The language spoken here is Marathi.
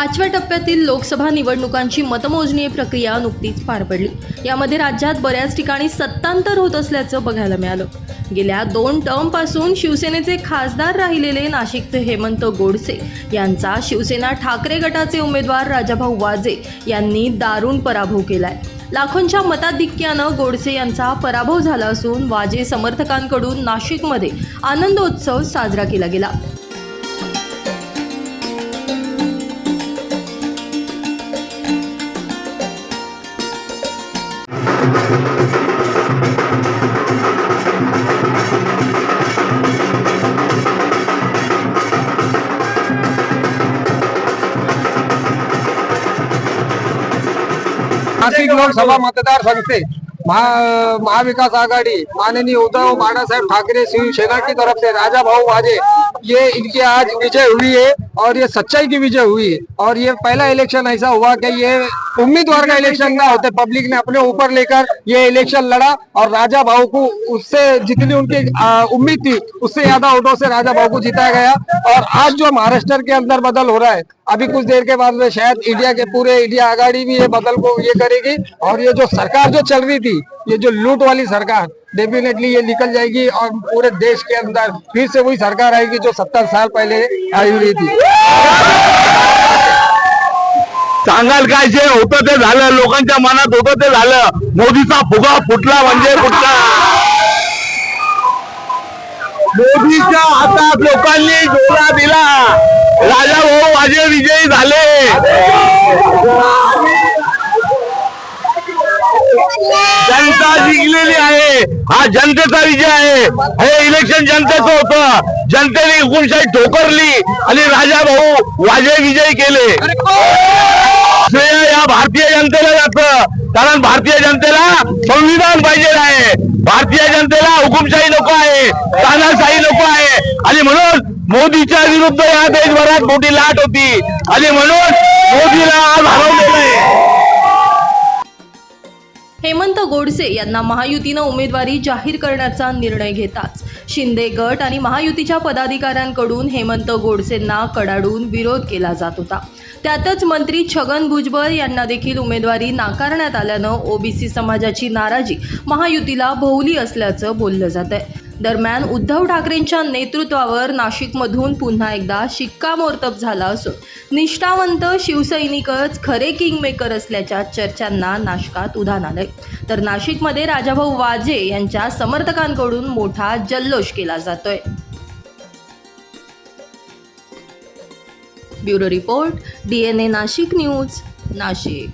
पाचव्या टप्प्यातील लोकसभा निवडणुकांची मतमोजणी प्रक्रिया नुकतीच पार पडली. यामध्ये राज्यात बऱ्याच ठिकाणी सत्तांतर होत असल्याचं बघायला मिळालं. गेल्या दोन टर्मपासून शिवसेनेचे खासदार राहिलेले नाशिकचे हेमंत गोडसे यांचा शिवसेना ठाकरे गटाचे उमेदवार राजाभाऊ वाजे यांनी दारुण पराभव केलाय. लाखोंच्या मताधिक्यानं गोडसे यांचा पराभव झाला असून वाजे समर्थकांकडून नाशिकमध्ये आनंदोत्सव साजरा केला गेला. नाशिक लोकसभा मतदार संघ महा महाविकास आघाड़ी माननीय उद्धव बाळासाहेब ठाकरे शिवसेना की तरफ से राजा भाऊ वाजे ये इनकी आज विजय हुई है और ये सच्चाई की विजय हुई है और ये पहला इलेक्शन ऐसा हुआ कि ये उम्मीदवार का इलेक्शन ना होते पब्लिक ने अपने ऊपर लेकर ये इलेक्शन लड़ा और राजा भाऊ को उससे जितनी उनकी उम्मीद थी, उससे ज़्यादा वोटों से राजा भाऊ को जिताया गया। और आज जो महाराष्ट्र के अंदर बदल हो रहा है, अभी कुछ देर के बाद में शायद इंडिया के पूरे इंडिया आगाड़ी भी ये बदल को ये करेगी। और ये जो सरकार जो चल रही थी, ये जो लूट वाली सरकार डेफिनेटली ये निकल जाएगी और पूरे देश के अंदर फिर से वही सरकार आएगी जो सत्तर साल पहले आई हुई थी। सांगाल काय जे होतं ते झालं लोकांच्या मनात होतं ते झालं. मोदीचा फुगा फुटला म्हणजे फुटला मोदीच्या हातात लोकांनी जोरा दिला. राजा भाऊ माझे विजयी झाले. जनता जिंकलेली आहे. हा जनतेचा विजय आहे. हे इलेक्शन जनतेचं होतं. जनतेने हुकुमशाही ठोकरली आणि राजा भाऊ वाजे विजयी केले. श्रेय या भारतीय जनतेला जातं. कारण भारतीय जनतेला संविधान पाहिजे आहे. भारतीय जनतेला हुकुमशाही नको आहे तानाशाही नको आहे. आणि म्हणून मोदीच्या विरुद्ध या देशभरात मोठी लाट होती. आणि म्हणून मोदीला आज हरवलेलं आहे. हेमंत गोडसे यांना महायुतीनं उमेदवारी जाहीर करण्याचा निर्णय घेताच. शिंदे गट आणि महायुतीच्या पदाधिकाऱ्यांकडून हेमंत गोडसेंना कडाडून विरोध केला जात होता. त्यातच मंत्री छगन भुजबळ यांना देखील उमेदवारी नाकारण्यात आल्यानं ओबीसी समाजाची नाराजी महायुतीला भोवली असल्याचं बोललं जात आहे दरम्यान उद्धव ठाकरेंच्या नेतृत्वावर नाशिकमधून पुन्हा एकदा शिक्कामोर्तब झाला असून निष्ठावंत शिवसैनिकच खरे किंगमेकर असल्याच्या चर्चांना नाशकात उधाण आलंय. तर नाशिकमध्ये राजाभाऊ वाजे यांच्या समर्थकांकडून मोठा जल्लोष केला जातोय. Bureau report D N A Nashik news Nashik.